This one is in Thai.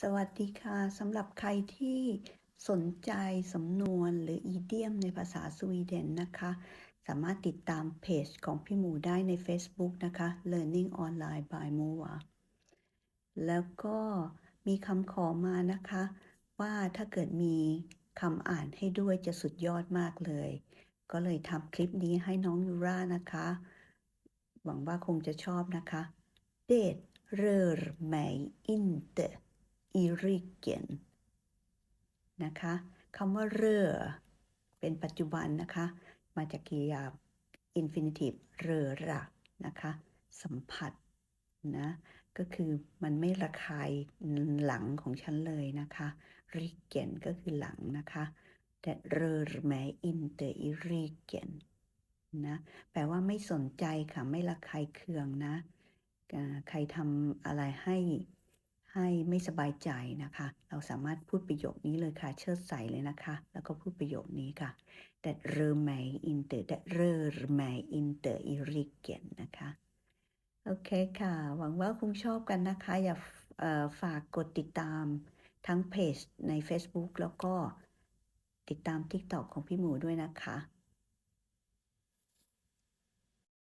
สวัสดีค่ะสำหรับใครที่สนใจสำนวนหรืออีเดียมในภาษาสวีเดนนะคะ สามารถติดตามเพจของพี่หมูได้ใน Facebook นะคะ Learning Online by Moa แล้วก็มีคำขอมานะคะ ว่าถ้าเกิดมีคำอ่านให้ด้วยจะสุดยอดมากเลย ก็เลยทำคลิปนี้ให้น้องยูรานะคะ หวังว่าคงจะชอบนะคะ Det rör mig inte i ryggen นะคะคำว่าเรอเป็นปัจจุบันนะคะ มาจากกริยา infinitive เรอระนะคะ สัมผัสนะก็คือมันไม่ระคายหลังของฉันเลยนะคะริเกนก็คือหลังนะคะแต่เรอแมอินเตอร์อิริเกนนะแปลว่าไม่สนใจค่ะ ไม่ระคายเคืองนะ ใครทำอะไรให้ ให้ไม่สบายใจนะคะ เราสามารถพูดประโยคนี้เลยค่ะ เชิดใส่เลยนะคะ แล้วก็พูดประโยคนี้ค่ะ that rör mig inte that rör mig inte i ryggen นะคะ โอเคค่ะ หวังว่าคงชอบกันนะคะ อย่าฝากกดติดตามทั้งเพจใน Facebook แล้วก็ติดตาม TikTok ของพี่หมูด้วยนะคะ